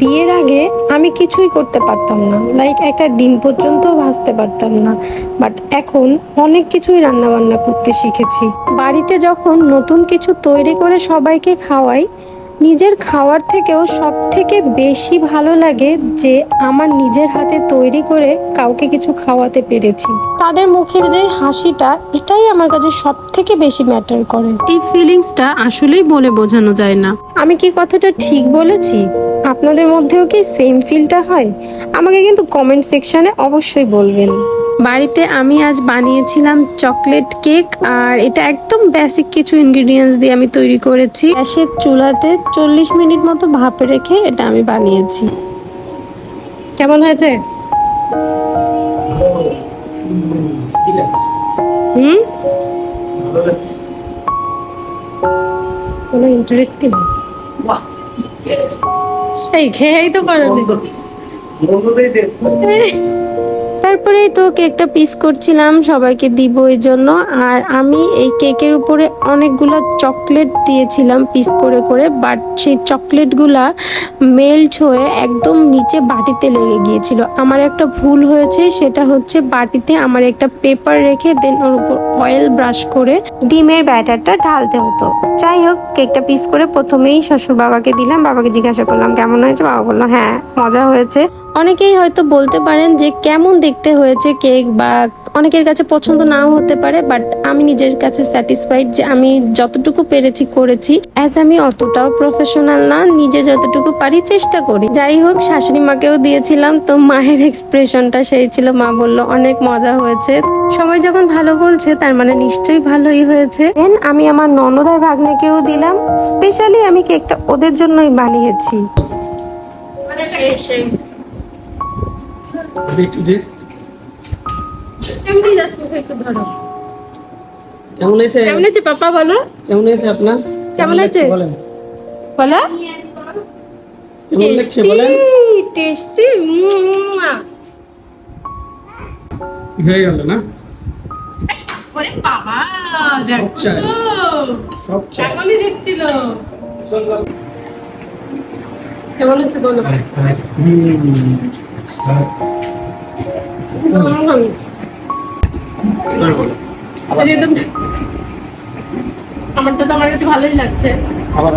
বিয়ের আগে আমি কিছুই করতে পারতাম না। লাইক একটা ডিম পর্যন্ত ভাজতে পারতাম না। বাট এখন অনেক কিছুই রান্না বান্না করতে শিখেছি। বাড়িতে যখন নতুন কিছু তৈরি করে সবাইকে খাওয়াই নিজের খাওয়ার থেকেও সব থেকে বেশি ভালো লাগে যে আমার নিজের হাতে তৈরি করে কাউকে কিছু খাওয়াতে পেরেছি। তাদের মুখের যে হাসিটা এটাই আমার কাছে সব থেকে বেশি ম্যাটার করে। এই ফিলিংসটা আসলেই বলে বোঝানো যায় না। আমি কি কথাটা ঠিক বলেছি? আপনাদের মধ্যেও কি সেম ফিলটা হয়? আমাকে কিন্তু কমেন্ট সেকশনে অবশ্যই বলবেন। বাড়িতে আমি আজ বানিয়েছিলাম চকলেট কেক আর এটা একদম বেসিক কিছু ইনগ্রিডিয়েন্টস দিয়ে আমি তৈরি করেছি। গ্যাসের চুলাতে চল্লিশ মিনিট মতো ভাপে রেখে এটা আমি বানিয়েছি। কেমন হয়েছে? হুম? কোনো ইন্টারেস্টিং এই খেয়েই তো পারো। তারপরেই তো কেকটা পিস করছিলাম, সবাইকে দিব এই জন্য। আর আমি এই কেকের উপরে অনেকগুলো চকলেট দিয়েছিলাম পিস করে করে বাট সেই চকলেটগুলা মেল্ট হয়ে একদম নিচে বাটিতে লেগে গিয়েছিল। আমার একটা ভুল হয়েছে, সেটা হচ্ছে বাটিতে আমার একটা পেপার রেখে দেন ওর উপর অয়েল ব্রাশ করে ডিমের ব্যাটারটা ঢালতে হতো। যাই হোক, কেকটা পিস করে প্রথমেই শ্বশুর বাবাকে দিলাম, বাবাকে জিজ্ঞাসা করলাম, কেমন হয়েছে? বাবা বলল হ্যাঁ মজা হয়েছে। অনেকেই হয়তো বলতে পারেন যে কেমন দেখতে হয়েছে কেক বা অনেকের কাছে পছন্দ নাও হতে পারে বাট আমি নিজের কাছে স্যাটিসফাইড যে আমি যতটুকু পেরেছি করেছি। অ্যাজ আমি অতটাও প্রফেশনাল না, নিজে যতটুকু পারি চেষ্টা করি। যাই হোক, শাশুড়ি মাকেও দিয়েছিলাম, তো মায়ের এক্সপ্রেশনটা সেই ছিল। মা বলল, অনেক মজা হয়েছে। সবাই যখন ভালো বলছে, তার মানে নিশ্চয়ই ভালোই হয়েছে। দেন আমি আমার ননদার ভাগ্নেকেও দিলাম। স্পেশালি আমি কেকটা ওদের জন্যই বানিয়েছি। কেমন হয়েছে কেমন আছে? পাপা বলো। কেমন হয়েছে আপনার? কেমন হয়েছে? বলেন। বলো। কেমন লাগছে বলেন? টেস্টি হয়ে গেল না? ওরে বাবা সব চাই। সব চাই। এখনই দিচ্ছিল কেমন হচ্ছে বলো। আমারটা তো আমার কাছে ভালোই লাগছে আবার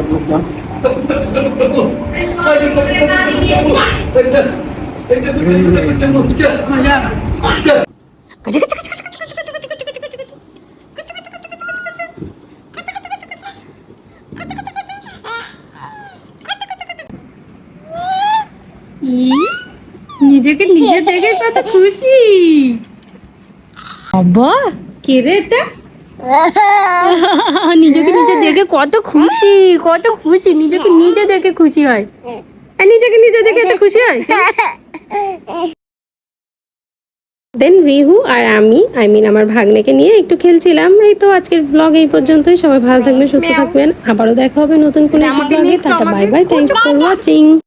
কি? নিজেকে নিজে দেখে কত খুশি। বাবা কে রে এটা? নিজেকে নিজে দেখে কত খুশি কত খুশি নিজেকে নিজে দেখে খুশি হয়। আর নিজেকে নিজে দেখে এত খুশি হয়? দেন রিহু আর আমি আই মিন আমার ভাগ্নেকে নিয়ে একটু খেলছিলাম। এই তো আজকের ব্লগ এই পর্যন্তই। সবাই ভালো থাকবেন সুস্থ থাকবেন। আবারও দেখা হবে নতুন কোনো একটি ব্লগে tata bye bye thanks for watching